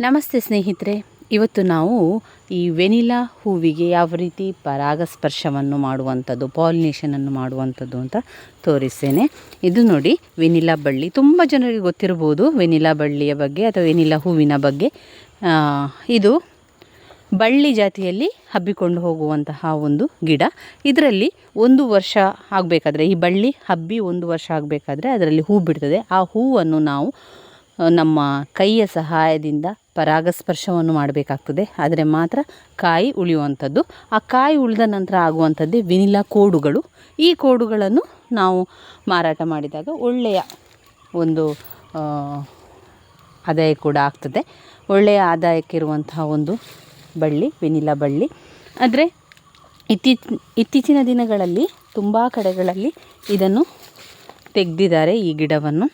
ನಮಸ್ತೆ ಸ್ನೇಹಿತರೆ, ಇವತ್ತು ನಾವು ಈ ವೆನಿಲಾ ಹೂವಿಗೆ ಯಾವ ರೀತಿ ಪರಾಗಸ್ಪರ್ಶವನ್ನು ಮಾಡುವಂಥದ್ದು ಪಾಲಿನೇಷನನ್ನು ಮಾಡುವಂಥದ್ದು ಅಂತ ತೋರಿಸ್ತೇನೆ. ಇದು ನೋಡಿ, ವೆನಿಲಾ ಬಳ್ಳಿ. ತುಂಬ ಜನರಿಗೆ ಗೊತ್ತಿರ್ಬೋದು ವೆನಿಲಾ ಬಳ್ಳಿಯ ಬಗ್ಗೆ ಅಥವಾ ವೆನಿಲಾ ಹೂವಿನ ಬಗ್ಗೆ. ಇದು ಬಳ್ಳಿ ಜಾತಿಯಲ್ಲಿ ಹಬ್ಬಿಕೊಂಡು ಹೋಗುವಂತಹ ಒಂದು ಗಿಡ. ಇದರಲ್ಲಿ ಒಂದು ವರ್ಷ ಆಗಬೇಕಾದ್ರೆ, ಈ ಬಳ್ಳಿ ಹಬ್ಬಿ ಒಂದು ವರ್ಷ ಆಗಬೇಕಾದ್ರೆ ಅದರಲ್ಲಿ ಹೂ ಬಿಡ್ತದೆ. ಆ ಹೂವನ್ನು ನಾವು ನಮ್ಮ ಕೈಯ ಸಹಾಯದಿಂದ ಪರಾಗಸ್ಪರ್ಶವನ್ನು ಮಾಡಬೇಕಾಗ್ತದೆ. ಆದರೆ ಮಾತ್ರ ಕಾಯಿ ಉಳಿಯುವಂಥದ್ದು. ಆ ಕಾಯಿ ಉಳಿದ ನಂತರ ಆಗುವಂಥದ್ದೇ ವಿನಿಲಾ ಕೋಡುಗಳು. ಈ ಕೋಡುಗಳನ್ನು ನಾವು ಮಾರಾಟ ಮಾಡಿದಾಗ ಒಳ್ಳೆಯ ಒಂದು ಆದಾಯ ಕೂಡ ಆಗ್ತದೆ. ಒಳ್ಳೆಯ ಆದಾಯಕ್ಕಿರುವಂತಹ ಒಂದು ಬಳ್ಳಿ ವೆನಿಲಾ ಬಳ್ಳಿ. ಆದರೆ ಇತ್ತೀಚಿ, ಇತ್ತೀಚಿನ ದಿನಗಳಲ್ಲಿ ತುಂಬ ಕಡೆಗಳಲ್ಲಿ ಇದನ್ನು ತೆಗೆದಿದ್ದಾರೆ ಈ ಗಿಡವನ್ನು.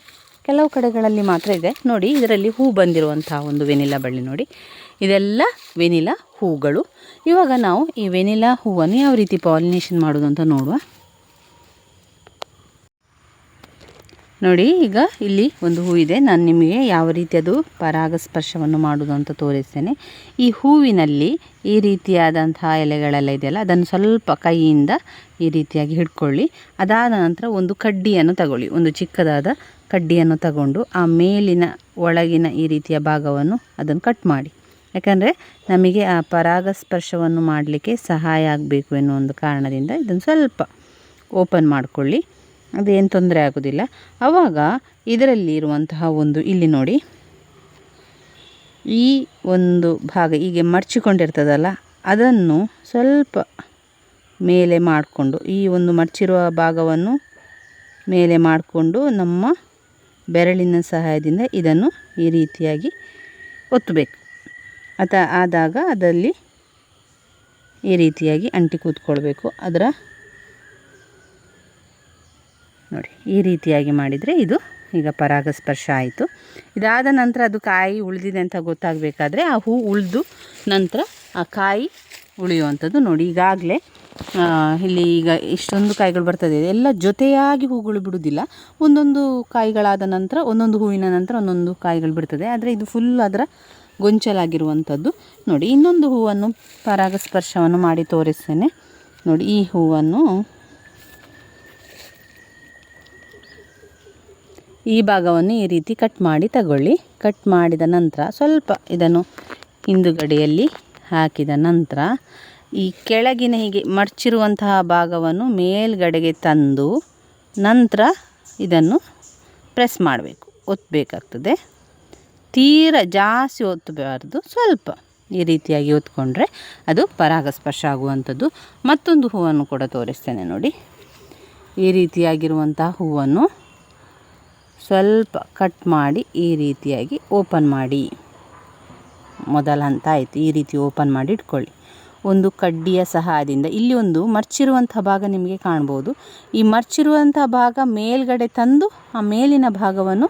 ಕೆಲವು ಕಡೆಗಳಲ್ಲಿ ಮಾತ್ರ ಇದೆ. ನೋಡಿ, ಇದರಲ್ಲಿ ಹೂ ಬಂದಿರುವಂತಹ ಒಂದು ವೆನಿಲಾ ಬಳ್ಳಿ ನೋಡಿ. ಇದೆಲ್ಲ ವೆನಿಲಾ ಹೂಗಳು. ಇವಾಗ ನಾವು ಈ ವೆನಿಲಾ ಹೂವನ್ನು ಯಾವ ರೀತಿ ಪಾಲಿನೇಷನ್ ಮಾಡೋದು ಅಂತ ನೋಡುವ. ನೋಡಿ, ಈಗ ಇಲ್ಲಿ ಒಂದು ಹೂ ಇದೆ. ನಾನು ನಿಮಗೆ ಯಾವ ರೀತಿ ಅದು ಪರಾಗಸ್ಪರ್ಶವನ್ನು ಮಾಡುವುದು ಅಂತ ತೋರಿಸ್ತೇನೆ. ಈ ಹೂವಿನಲ್ಲಿ ಈ ರೀತಿಯಾದಂತಹ ಎಲೆಗಳೆಲ್ಲ ಇದೆಯಲ್ಲ, ಅದನ್ನು ಸ್ವಲ್ಪ ಕೈಯಿಂದ ಈ ರೀತಿಯಾಗಿ ಹಿಡ್ಕೊಳ್ಳಿ. ಅದಾದ ನಂತರ ಒಂದು ಕಡ್ಡಿಯನ್ನು ತಗೊಳ್ಳಿ. ಒಂದು ಚಿಕ್ಕದಾದ ಕಡ್ಡಿಯನ್ನು ತಗೊಂಡು ಆ ಮೇಲಿನ, ಒಳಗಿನ ಈ ರೀತಿಯ ಭಾಗವನ್ನು ಅದನ್ನು ಕಟ್ ಮಾಡಿ. ಯಾಕಂದರೆ ನಮಗೆ ಆ ಪರಾಗಸ್ಪರ್ಶವನ್ನು ಮಾಡಲಿಕ್ಕೆ ಸಹಾಯ ಆಗಬೇಕು ಎನ್ನುವ ಒಂದು ಕಾರಣದಿಂದ ಇದನ್ನು ಸ್ವಲ್ಪ ಓಪನ್ ಮಾಡಿಕೊಳ್ಳಿ. ಅದೇನು ತೊಂದರೆ ಆಗೋದಿಲ್ಲ. ಆವಾಗ ಇದರಲ್ಲಿ ಇರುವಂತಹ ಒಂದು ಇಲ್ಲಿ ನೋಡಿ. ಈ ಒಂದು ಭಾಗ ಹೀಗೆ ಮಡಚಿಕೊಂಡಿರ್ತದಲ್ಲ ಅದನ್ನು ಸ್ವಲ್ಪ ಮೇಲೆ ಮಾಡಿಕೊಂಡು, ಈ ಒಂದು ಮಡಚಿರುವ ಭಾಗವನ್ನು ಮೇಲೆ ಮಾಡಿಕೊಂಡು ನಮ್ಮ ಬೆರಳಿನ ಸಹಾಯದಿಂದ ಇದನ್ನು ಈ ರೀತಿಯಾಗಿ ಒತ್ತಬೇಕು. ಅತ, ಆದಾಗ ಅದರಲ್ಲಿ ಈ ರೀತಿಯಾಗಿ ಅಂಟಿ ಕೂತ್ಕೊಳ್ಬೇಕು ಅದರ ನೋಡಿ, ಈ ರೀತಿಯಾಗಿ ಮಾಡಿದರೆ ಇದು ಈಗ ಪರಾಗಸ್ಪರ್ಶ ಆಯಿತು. ಇದಾದ ನಂತರ ಅದು ಕಾಯಿ ಉಳಿದಿದೆ ಅಂತ ಗೊತ್ತಾಗಬೇಕಾದ್ರೆ ಆ ಹೂ ಉಳಿದು ನಂತರ ಆ ಕಾಯಿ ಉಳಿಯುವಂಥದ್ದು ನೋಡಿ. ಈಗಾಗಲೇ ಇಲ್ಲಿ ಈಗ ಇಷ್ಟೊಂದು ಕಾಯಿಗಳು ಬರ್ತದೆ ಎಲ್ಲ ಜೊತೆಯಾಗಿ ಹೂಗಳು ಬಿಡುವುದಿಲ್ಲ ಒಂದೊಂದು ಕಾಯಿಗಳಾದ ನಂತರ, ಒಂದೊಂದು ಹೂವಿನ ನಂತರ ಒಂದೊಂದು ಕಾಯಿಗಳು ಬಿಡ್ತದೆ. ಆದರೆ ಇದು ಫುಲ್ ಅದರ ಗೊಂಚಲಾಗಿರುವಂಥದ್ದು. ನೋಡಿ, ಇನ್ನೊಂದು ಹೂವನ್ನು ಪರಾಗಸ್ಪರ್ಶವನ್ನು ಮಾಡಿ ತೋರಿಸ್ತೇನೆ. ನೋಡಿ, ಈ ಹೂವನ್ನು ಈ ಭಾಗವನ್ನು ಈ ರೀತಿ ಕಟ್ ಮಾಡಿ ತಗೊಳ್ಳಿ. ಕಟ್ ಮಾಡಿದ ನಂತರ ಸ್ವಲ್ಪ ಇದನ್ನು ಹಿಂದುಗಡೆಯಲ್ಲಿ ಹಾಕಿದ ನಂತರ ಈ ಕೆಳಗಿನ ಹೀಗೆ ಮಡಚಿರುವಂತಹ ಭಾಗವನ್ನು ಮೇಲ್ಗಡೆಗೆ ತಂದು ನಂತರ ಇದನ್ನು ಪ್ರೆಸ್ ಮಾಡಬೇಕು. ಒತ್ತಬೇಕಾಗ್ತದೆ ತೀರ ಜಾಸ್ತಿ ಒತ್ತಬಾರ್ದು. ಸ್ವಲ್ಪ ಈ ರೀತಿಯಾಗಿ ಒತ್ಕೊಂಡ್ರೆ ಅದು ಪರಾಗಸ್ಪರ್ಶ ಆಗುವಂಥದ್ದು. ಮತ್ತೊಂದು ಹೂವನ್ನು ಕೂಡ ತೋರಿಸ್ತೇನೆ ನೋಡಿ. ಈ ರೀತಿಯಾಗಿರುವಂತಹ ಹೂವನ್ನು ಸ್ವಲ್ಪ ಕಟ್ ಮಾಡಿ ಈ ರೀತಿಯಾಗಿ ಓಪನ್ ಮಾಡಿ. ಮೊದಲ ಹಂತ ಆಯಿತು, ಈ ರೀತಿ ಓಪನ್ ಮಾಡಿ ಇಟ್ಕೊಳ್ಳಿ. ಒಂದು ಕಡ್ಡಿಯ ಸಹಾಯದಿಂದ, ಇಲ್ಲಿ ಒಂದು ಮರ್ಚಿರುವಂಥ ಭಾಗ ನಿಮಗೆ ಕಾಣ್ಬೋದು. ಈ ಮರ್ಚಿರುವಂಥ ಭಾಗ ಮೇಲ್ಗಡೆ ತಂದು, ಆ ಮೇಲಿನ ಭಾಗವನ್ನು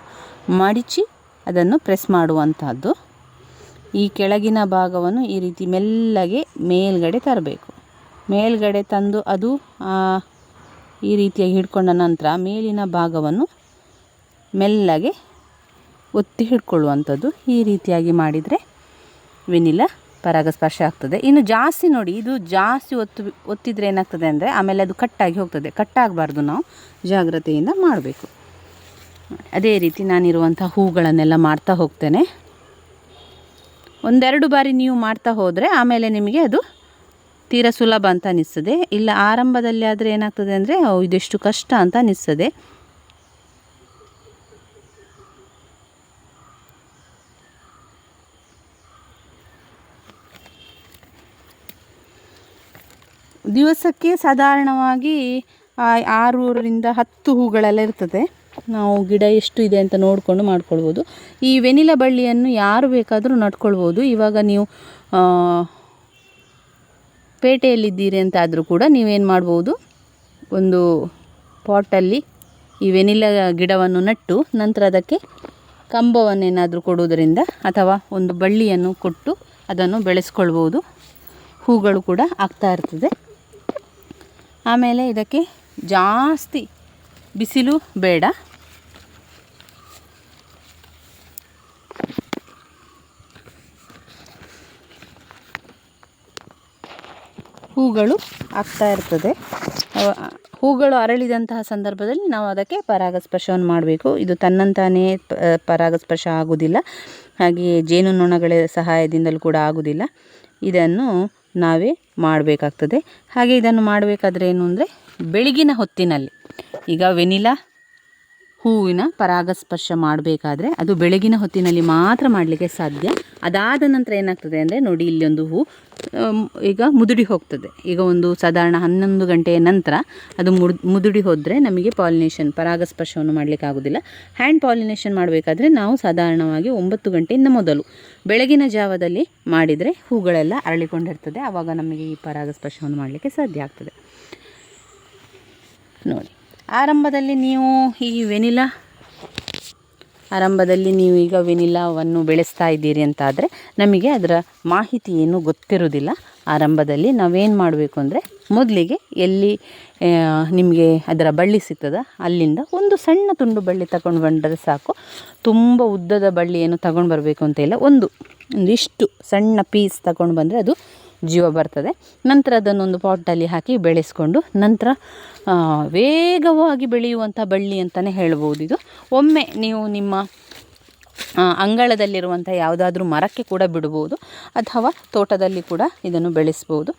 ಮಡಿಚಿ ಅದನ್ನು ಪ್ರೆಸ್ ಮಾಡುವಂಥದ್ದು. ಈ ಕೆಳಗಿನ ಭಾಗವನ್ನು ಈ ರೀತಿ ಮೆಲ್ಲಗೆ ಮೇಲ್ಗಡೆ ತರಬೇಕು. ಮೇಲ್ಗಡೆ ತಂದು ಅದು ಈ ರೀತಿಯಾಗಿ ಹಿಡ್ಕೊಂಡ ನಂತರ ಮೇಲಿನ ಭಾಗವನ್ನು ಮೆಲ್ಲಗೆ ಒತ್ತಿ ಹಿಡ್ಕೊಳ್ಳುವಂಥದ್ದು ಈ ರೀತಿಯಾಗಿ ಮಾಡಿದರೆ ವೆನಿಲ ಪರಾಗಸ್ಪರ್ಶ ಆಗ್ತದೆ. ಇನ್ನು ಜಾಸ್ತಿ ನೋಡಿ, ಇದು ಜಾಸ್ತಿ ಒತ್ತು, ಒತ್ತಿದರೆ ಏನಾಗ್ತದೆ ಅಂದರೆ ಆಮೇಲೆ ಅದು ಕಟ್ಟಾಗಿ ಹೋಗ್ತದೆ. ಕಟ್ಟಾಗಬಾರ್ದು ನಾವು. ಜಾಗ್ರತೆಯಿಂದ ಮಾಡಬೇಕು. ಅದೇ ರೀತಿ ನಾನಿರುವಂಥ ಹೂಗಳನ್ನೆಲ್ಲ ಮಾಡ್ತಾ ಹೋಗ್ತೇನೆ. ಒಂದೆರಡು ಬಾರಿ ನೀವು ಮಾಡ್ತಾ ಹೋದರೆ ಆಮೇಲೆ ನಿಮಗೆ ಅದು ತೀರ ಸುಲಭ ಅಂತ ಅನಿಸ್ತದೆ. ಇಲ್ಲ, ಆರಂಭದಲ್ಲಿ ಆದರೆ ಏನಾಗ್ತದೆ ಅಂದರೆ ಇದೆಷ್ಟು ಕಷ್ಟ ಅಂತ ಅನಿಸ್ತದೆ. ದಿವಸಕ್ಕೆ ಸಾಧಾರಣವಾಗಿ ಆರೂರರಿಂದ ಹತ್ತು ಹೂಗಳೆಲ್ಲ ಇರ್ತದೆ. ನಾವು ಗಿಡ ಎಷ್ಟು ಇದೆ ಅಂತ ನೋಡಿಕೊಂಡು ಮಾಡ್ಕೊಳ್ಬೋದು. ಈ ವೆನಿಲ ಬಳ್ಳಿಯನ್ನು ಯಾರು ಬೇಕಾದರೂ ನಡ್ಕೊಳ್ಬೋದು. ಇವಾಗ ನೀವು ಪೇಟೆಯಲ್ಲಿದ್ದೀರಿ ಅಂತ ಆದರೂ ಕೂಡ ನೀವೇನು ಮಾಡ್ಬೋದು? ಒಂದು ಪಾಟಲ್ಲಿ ಈ ವೆನಿಲ ಗಿಡವನ್ನು ನಟ್ಟು, ನಂತರ ಅದಕ್ಕೆ ಕಂಬವನ್ನೇನಾದರೂ ಕೊಡುವುದರಿಂದ ಅಥವಾ ಒಂದು ಬಳ್ಳಿಯನ್ನು ಕೊಟ್ಟು ಅದನ್ನು ಬೆಳೆಸ್ಕೊಳ್ಬೋದು. ಹೂಗಳು ಕೂಡ ಆಗ್ತಾ ಇರ್ತದೆ. ಆಮೇಲೆ ಇದಕ್ಕೆ ಜಾಸ್ತಿ ಬಿಸಿಲು ಬೇಡ. ಹೂಗಳು ಆಗ್ತಾ ಇರ್ತದೆ. ಹೂಗಳು ಅರಳಿದಂತಹ ಸಂದರ್ಭದಲ್ಲಿ ನಾವು ಅದಕ್ಕೆ ಪರಾಗಸ್ಪರ್ಶವನ್ನು ಮಾಡಬೇಕು. ಇದು ತನ್ನಂತಾನೇ ಪರಾಗಸ್ಪರ್ಶ ಆಗುವುದಿಲ್ಲ. ಹಾಗೆಯೇ ಜೇನುನೊಣಗಳ ಸಹಾಯದಿಂದಲೂ ಕೂಡ ಆಗುವುದಿಲ್ಲ. ಇದನ್ನು ನಾವೇ ಮಾಡಬೇಕಾಗ್ತದೆ. ಹಾಗೆ ಇದನ್ನು ಮಾಡಬೇಕಾದ್ರೆ ಏನು ಅಂದರೆ ಬೆಳಗಿನ ಹೊತ್ತಿನಲ್ಲಿ. ಈಗ ವೆನಿಲಾ ಹೂವಿನ ಪರಾಗಸ್ಪರ್ಶ ಮಾಡಬೇಕಾದ್ರೆ ಅದು ಬೆಳಗಿನ ಹೊತ್ತಿನಲ್ಲಿ ಮಾತ್ರ ಮಾಡಲಿಕ್ಕೆ ಸಾಧ್ಯ. ಅದಾದ ನಂತರ ಏನಾಗ್ತದೆ ಅಂದರೆ ನೋಡಿ, ಇಲ್ಲಿ ಒಂದು ಹೂ ಈಗ ಮುದುಡಿ ಹೋಗ್ತದೆ. ಈಗ ಒಂದು ಸಾಧಾರಣ ಹನ್ನೊಂದು ಗಂಟೆಯ ನಂತರ ಅದು ಮುದುಡಿ ಹೋದರೆ ನಮಗೆ ಪಾಲಿನೇಷನ್, ಪರಾಗಸ್ಪರ್ಶವನ್ನು ಮಾಡಲಿಕ್ಕೆ ಆಗೋದಿಲ್ಲ. ಹ್ಯಾಂಡ್ ಪಾಲಿನೇಷನ್ ಮಾಡಬೇಕಾದ್ರೆ ನಾವು ಸಾಧಾರಣವಾಗಿ ಒಂಬತ್ತು ಗಂಟೆಯಿಂದ ಮೊದಲು ಬೆಳಗಿನ ಜಾವದಲ್ಲಿ ಮಾಡಿದರೆ ಹೂಗಳೆಲ್ಲ ಅರಳಿಕೊಂಡಿರ್ತದೆ. ಆವಾಗ ನಮಗೆ ಈ ಪರಾಗಸ್ಪರ್ಶವನ್ನು ಮಾಡಲಿಕ್ಕೆ ಸಾಧ್ಯ ಆಗ್ತದೆ. ನೋಡಿ. ಆರಂಭದಲ್ಲಿ ನೀವು ಈ ವೆನಿಲಾ, ಆರಂಭದಲ್ಲಿ ನೀವು ಈಗ ವೆನಿಲಾವನ್ನು ಬೆಳೆಸ್ತಾ ಇದ್ದೀರಿ ಅಂತಾದರೆ ನಮಗೆ ಅದರ ಮಾಹಿತಿ ಏನು ಗೊತ್ತಿರೋದಿಲ್ಲ ಆರಂಭದಲ್ಲಿ ನಾವೇನು ಮಾಡಬೇಕು ಅಂದರೆ ಮೊದಲಿಗೆ ಎಲ್ಲಿ ನಿಮಗೆ ಅದರ ಬಳ್ಳಿ ಸಿಗ್ತದ, ಅಲ್ಲಿಂದ ಒಂದು ಸಣ್ಣ ತುಂಡು ಬಳ್ಳಿ ತಗೊಂಡು ಬಂದರೆ ಸಾಕು. ತುಂಬ ಉದ್ದದ ಬಳ್ಳಿ ಏನು ತಗೊಂಡು ಬರಬೇಕು ಅಂತ ಇಲ್ಲ. ಒಂದು, ಒಂದಿಷ್ಟು ಸಣ್ಣ ಪೀಸ್ ತಗೊಂಡು ಬಂದರೆ ಅದು ಜೀವ ಬರ್ತದೆ. ನಂತರ ಅದನ್ನೊಂದು ಪಾಟಲ್ಲಿ ಹಾಕಿ ಬೆಳೆಸ್ಕೊಂಡು ನಂತರ ವೇಗವಾಗಿ ಬೆಳೆಯುವಂಥ ಬಳ್ಳಿ ಅಂತಲೇ ಹೇಳ್ಬೋದು ಇದು. ಒಮ್ಮೆ ನೀವು ನಿಮ್ಮ ಅಂಗಳದಲ್ಲಿರುವಂಥ ಯಾವುದಾದ್ರೂ ಮರಕ್ಕೆ ಕೂಡ ಬಿಡ್ಬೋದು ಅಥವಾ ತೋಟದಲ್ಲಿ ಕೂಡ ಇದನ್ನು ಬೆಳೆಸ್ಬೋದು.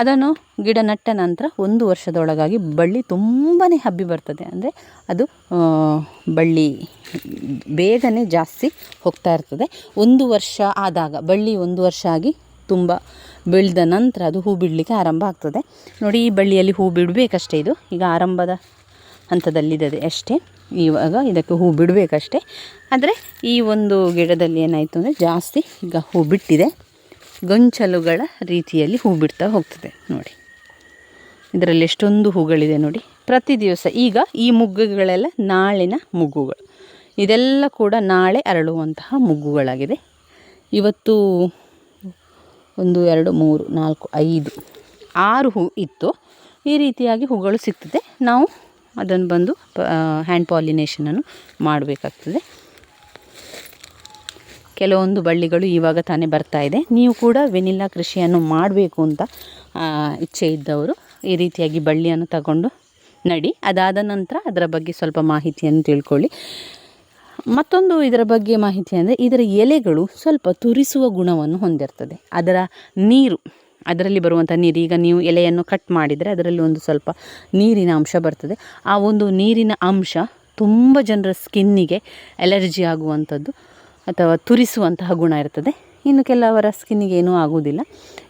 ಅದನ್ನು ಗಿಡ ನಟ್ಟ ನಂತರ ಒಂದು ವರ್ಷದೊಳಗಾಗಿ ಬಳ್ಳಿ ತುಂಬಾ ಹಬ್ಬಿ ಬರ್ತದೆ. ಅಂದರೆ ಅದು ಬಳ್ಳಿ ಬೇಗನೆ ಜಾಸ್ತಿ ಹೋಗ್ತಾ ಇರ್ತದೆ. ಒಂದು ವರ್ಷ ಆದಾಗ, ಬಳ್ಳಿ ಒಂದು ವರ್ಷ ಆಗಿ ತುಂಬ ಬೆಳೆದ ನಂತರ ಅದು ಹೂ ಬಿಡಲಿಕ್ಕೆ ಆರಂಭ ಆಗ್ತದೆ. ನೋಡಿ, ಈ ಬಳ್ಳಿಯಲ್ಲಿ ಹೂ ಬಿಡಬೇಕಷ್ಟೇ ಇದು. ಈಗ ಆರಂಭದ ಹಂತದಲ್ಲಿದೆ ಅಷ್ಟೇ. ಇವಾಗ ಇದಕ್ಕೆ ಹೂ ಬಿಡಬೇಕಷ್ಟೇ. ಆದರೆ, ಈ ಒಂದು ಗಿಡದಲ್ಲಿ ಏನಾಯಿತು ಅಂದರೆ ಜಾಸ್ತಿ ಈಗ ಹೂ ಬಿಟ್ಟಿದೆ. ಗೊಂಚಲುಗಳ ರೀತಿಯಲ್ಲಿ ಹೂ ಬಿಡ್ತಾ ಹೋಗ್ತದೆ. ನೋಡಿ, ಇದರಲ್ಲಿ ಎಷ್ಟೊಂದು ಹೂಗಳಿದೆ ನೋಡಿ. ಪ್ರತಿ ದಿವಸ ಈಗ ಈ ಮುಗ್ಗುಗಳೆಲ್ಲ ನಾಳಿನ ಮುಗ್ಗುಗಳು. ಇದೆಲ್ಲ ಕೂಡ ನಾಳೆ ಅರಳುವಂತಹ ಮುಗ್ಗುಗಳಾಗಿದೆ. ಇವತ್ತು ಒಂದು, ಎರಡು, ಮೂರು, ನಾಲ್ಕು, ಐದು. ಆರು ಹೂ ಇತ್ತು. ಈ ರೀತಿಯಾಗಿ ಹೂಗಳು ಸಿಗ್ತದೆ. ನಾವು ಅದನ್ನು ಬಂದು ಹ್ಯಾಂಡ್ ಪಾಲಿನೇಷನನ್ನು ಮಾಡಬೇಕಾಗ್ತದೆ. ಕೆಲವೊಂದು ಬಳ್ಳಿಗಳು ಇವಾಗ ತಾನೇ ಬರ್ತಾ ಇದೆ. ನೀವು ಕೂಡ ವೆನಿಲ್ಲಾ ಕೃಷಿಯನ್ನು ಮಾಡಬೇಕು ಅಂತ ಇಚ್ಛೆ ಇದ್ದವರು ಈ ರೀತಿಯಾಗಿ ಬಳ್ಳಿಯನ್ನು ತಗೊಂಡು ನಡಿ. ಅದಾದ ನಂತರ ಅದರ ಬಗ್ಗೆ ಸ್ವಲ್ಪ ಮಾಹಿತಿಯನ್ನು ತಿಳ್ಕೊಳ್ಳಿ. ಮತ್ತೊಂದು ಇದರ ಬಗ್ಗೆ ಮಾಹಿತಿ ಅಂದರೆ ಇದರ ಎಲೆಗಳು ಸ್ವಲ್ಪ ತುರಿಸುವ ಗುಣವನ್ನು ಹೊಂದಿರ್ತದೆ. ಅದರ ನೀರು, ಅದರಲ್ಲಿ ಬರುವಂಥ ನೀರು, ಈಗ ನೀವು ಎಲೆಯನ್ನು ಕಟ್ ಮಾಡಿದರೆ ಅದರಲ್ಲಿ ಒಂದು ಸ್ವಲ್ಪ ನೀರಿನ ಅಂಶ ಬರ್ತದೆ. ಆ ಒಂದು ನೀರಿನ ಅಂಶ ತುಂಬ ಜನರ ಸ್ಕಿನ್ನಿಗೆ ಎಲರ್ಜಿ ಆಗುವಂಥದ್ದು ಅಥವಾ ತುರಿಸುವಂತಹ ಗುಣ ಇರ್ತದೆ. ಇನ್ನು ಕೆಲವರ ಸ್ಕಿನ್ನಿಗೆ ಏನೂ ಆಗುವುದಿಲ್ಲ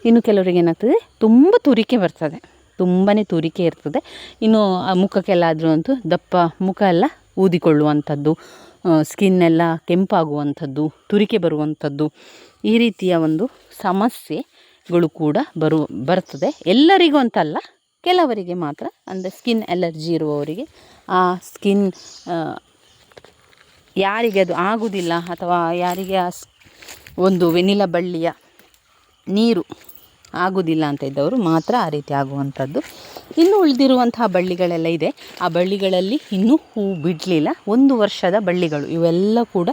ಇನ್ನು ಕೆಲವರಿಗೆ ಏನಾಗ್ತದೆ? ತುಂಬ ತುರಿಕೆ ಬರ್ತದೆ. ತುಂಬಾ ತುರಿಕೆ ಇರ್ತದೆ. ಇನ್ನು ಆ ಮುಖಕ್ಕೆಲ್ಲಾದರೂ ಅಂತೂ ದಪ್ಪ ಮುಖ ಎಲ್ಲ ಊದಿಕೊಳ್ಳುವಂಥದ್ದು. ಸ್ಕಿನ್ ಎಲ್ಲ ಕೆಂಪಾಗುವಂಥದ್ದು, ತುರಿಕೆ ಬರುವಂಥದ್ದು ಈ ರೀತಿಯ ಒಂದು ಸಮಸ್ಯೆಗಳು ಕೂಡ ಬರು, ಬರ್ತದೆ. ಎಲ್ಲರಿಗೂ ಅಂತಲ್ಲ, ಕೆಲವರಿಗೆ ಮಾತ್ರ. ಅಂದರೆ ಸ್ಕಿನ್ ಅಲರ್ಜಿ ಇರುವವರಿಗೆ ಆ ಸ್ಕಿನ್ ಯಾರಿಗೆ ಅದು ಆಗುವುದಿಲ್ಲ ಅಥವಾ ಯಾರಿಗೆ ಆ ಒಂದು ವೆನಿಲ ಬಳ್ಳಿಯ ನೀರು ಆಗುವುದಿಲ್ಲ ಅಂತ ಇದ್ದವರು ಮಾತ್ರ ಆ ರೀತಿ ಆಗುವಂಥದ್ದು. ಇನ್ನು ಉಳಿದಿರುವಂತಹ ಬಳ್ಳಿಗಳೆಲ್ಲ ಇದೆ. ಆ ಬಳ್ಳಿಗಳಲ್ಲಿ ಇನ್ನೂ ಹೂ ಬಿಡಲಿಲ್ಲ. ಒಂದು ವರ್ಷದ ಬಳ್ಳಿಗಳು, ಇವೆಲ್ಲ ಕೂಡ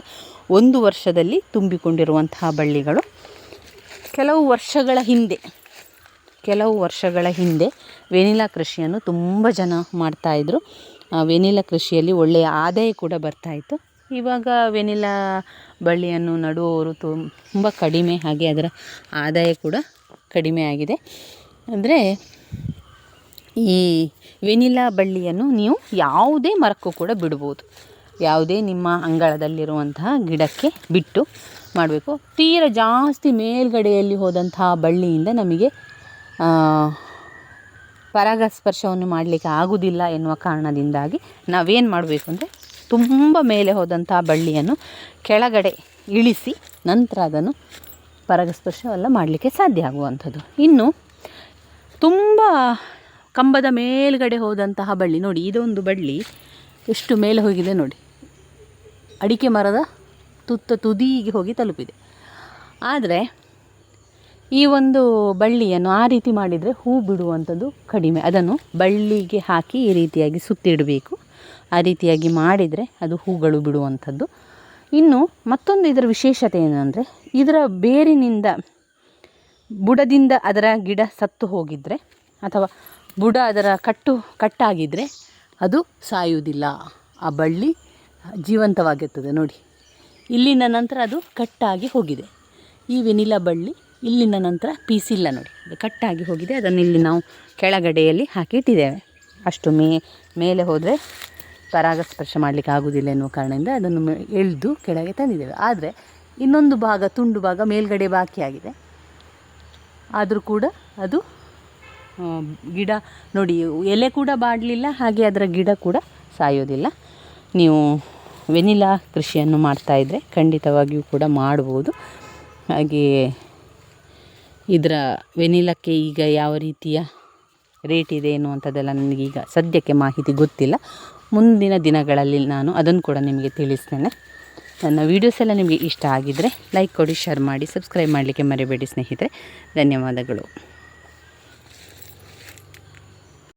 ಒಂದು ವರ್ಷದಲ್ಲಿ ತುಂಬಿಕೊಂಡಿರುವಂತಹ ಬಳ್ಳಿಗಳು. ಕೆಲವು ವರ್ಷಗಳ ಹಿಂದೆ, ಕೆಲವು ವರ್ಷಗಳ ಹಿಂದೆ ವೆನಿಲಾ ಕೃಷಿಯನ್ನು ತುಂಬ ಜನ ಮಾಡ್ತಾಯಿದ್ರು ವೆನಿಲಾ ಕೃಷಿಯಲ್ಲಿ ಒಳ್ಳೆಯ ಆದಾಯ ಕೂಡ ಬರ್ತಾಯಿತ್ತು ಇವಾಗ ವೆನಿಲಾ ಬಳ್ಳಿಯನ್ನು ನಡುವವರು ತುಂಬ ಕಡಿಮೆ, ಹಾಗೆ ಅದರ ಆದಾಯ ಕೂಡ ಕಡಿಮೆ ಆಗಿದೆ. ಅಂದರೆ ಈ ವೆನಿಲಾ ಬಳ್ಳಿಯನ್ನು ನೀವು ಯಾವುದೇ ಮರಕ್ಕೂ ಕೂಡ ಬಿಡ್ಬೋದು. ಯಾವುದೇ ನಿಮ್ಮ ಅಂಗಳದಲ್ಲಿರುವಂತಹ ಗಿಡಕ್ಕೆ ಬಿಟ್ಟು ಮಾಡಬೇಕು. ತೀರ ಜಾಸ್ತಿ ಮೇಲ್ಗಡೆಯಲ್ಲಿ ಹೋದಂತಹ ಬಳ್ಳಿಯಿಂದ ನಮಗೆ ಪರಾಗಸ್ಪರ್ಶವನ್ನು ಮಾಡಲಿಕ್ಕೆ ಆಗುವುದಿಲ್ಲ ಎನ್ನುವ ಕಾರಣದಿಂದಾಗಿ ನಾವೇನು ಮಾಡಬೇಕು ಅಂದರೆ ತುಂಬ ಮೇಲೆ ಹೋದಂಥ ಬಳ್ಳಿಯನ್ನು ಕೆಳಗಡೆ ಇಳಿಸಿ ನಂತರ ಅದನ್ನು ಪರಾಗಸ್ಪರ್ಶವೆಲ್ಲ ಮಾಡಲಿಕ್ಕೆ ಸಾಧ್ಯ ಆಗುವಂಥದ್ದು. ಇನ್ನು ತುಂಬ ಕಂಬದ ಮೇಲುಗಡೆ ಹೋದಂತಹ ಬಳ್ಳಿ ನೋಡಿ, ಇದೊಂದು ಬಳ್ಳಿ ಎಷ್ಟು ಮೇಲೆ ಹೋಗಿದೆ ನೋಡಿ. ಅಡಿಕೆ ಮರದ ತುತ್ತ ತುದಿಗೆ ಹೋಗಿ ತಲುಪಿದೆ. ಆದರೆ ಈ ಒಂದು ಬಳ್ಳಿಯನ್ನು ಆ ರೀತಿ ಮಾಡಿದರೆ ಹೂ ಬಿಡುವಂಥದ್ದು ಕಡಿಮೆ. ಅದನ್ನು ಬಳ್ಳಿಗೆ ಹಾಕಿ ಈ ರೀತಿಯಾಗಿ ಸುತ್ತಿಡಬೇಕು. ಆ ರೀತಿಯಾಗಿ ಮಾಡಿದರೆ ಅದು ಹೂಗಳು ಬಿಡುವಂಥದ್ದು. ಇನ್ನು ಮತ್ತೊಂದು ಇದರ ವಿಶೇಷತೆ ಏನಂದರೆ ಇದರ ಬೇರಿನಿಂದ, ಬುಡದಿಂದ ಅದರ ಗಿಡ ಸತ್ತು ಹೋಗಿದ್ದರೆ ಅಥವಾ ಬುಡ ಅದರ ಕಟ್ಟು ಕಟ್ಟಾಗಿದ್ದರೆ ಅದು ಸಾಯುವುದಿಲ್ಲ. ಆ ಬಳ್ಳಿ ಜೀವಂತವಾಗಿರ್ತದೆ ನೋಡಿ. ಇಲ್ಲಿನ ನಂತರ ಅದು ಕಟ್ಟಾಗಿ ಹೋಗಿದೆ. ಈ ವೆನಿಲ ಬಳ್ಳಿ ಇಲ್ಲಿನ ನಂತರ ಪೀಸಿಲ್ಲ ನೋಡಿ. ಅದು ಕಟ್ಟಾಗಿ ಹೋಗಿದೆ. ಅದನ್ನು ಇಲ್ಲಿ ನಾವು ಕೆಳಗಡೆಯಲ್ಲಿ ಹಾಕಿಟ್ಟಿದ್ದೇವೆ ಅಷ್ಟು ಮೇ, ಮೇಲೆ ಹೋದರೆ ಪರಾಗಸ್ಪರ್ಶ ಮಾಡಲಿಕ್ಕೆ ಆಗುವುದಿಲ್ಲ ಎನ್ನುವ ಕಾರಣದಿಂದ ಅದನ್ನು ಎಳೆದು ಕೆಳಗೆ ತಂದಿದ್ದೇವೆ. ಆದರೆ ಇನ್ನೊಂದು ಭಾಗ, ತುಂಡು ಭಾಗ ಮೇಲ್ಗಡೆ ಬಾಕಿಯಾಗಿದೆ ಆದರೂ ಕೂಡ ಅದು ಗಿಡ ನೋಡಿ, ಎಲೆ ಕೂಡ ಬಾಡಲಿಲ್ಲ, ಹಾಗೆ ಅದರ ಗಿಡ ಕೂಡ ಸಾಯೋದಿಲ್ಲ. ನೀವು ವೆನಿಲಾ ಕೃಷಿಯನ್ನು ಮಾಡ್ತಾಯಿದ್ರೆ ಖಂಡಿತವಾಗಿಯೂ ಕೂಡ ಮಾಡ್ಬೋದು. ಹಾಗೆಯೇ ಇದರ ವೆನಿಲಕ್ಕೆ ಈಗ ಯಾವ ರೀತಿಯ ರೇಟ್ ಇದೆ ಎನ್ನುವಂಥದ್ದೆಲ್ಲ ನನಗೀಗ ಸದ್ಯಕ್ಕೆ ಮಾಹಿತಿ ಗೊತ್ತಿಲ್ಲ. ಮುಂದಿನ ದಿನಗಳಲ್ಲಿ ನಾನು ಅದನ್ನು ಕೂಡ ನಿಮಗೆ ತಿಳಿಸ್ತೇನೆ. ನನ್ನ ವೀಡಿಯೋಸ್ ಎಲ್ಲ ನಿಮಗೆ ಇಷ್ಟ ಆಗಿದ್ದರೆ ಲೈಕ್ ಕೊಡಿ ಶೇರ್ ಮಾಡಿ ಸಬ್ಸ್ಕ್ರೈಬ್ ಮಾಡಲಿಕ್ಕೆ ಮರಿಬೇಡಿ ಸ್ನೇಹಿತರೆ. ಧನ್ಯವಾದಗಳು.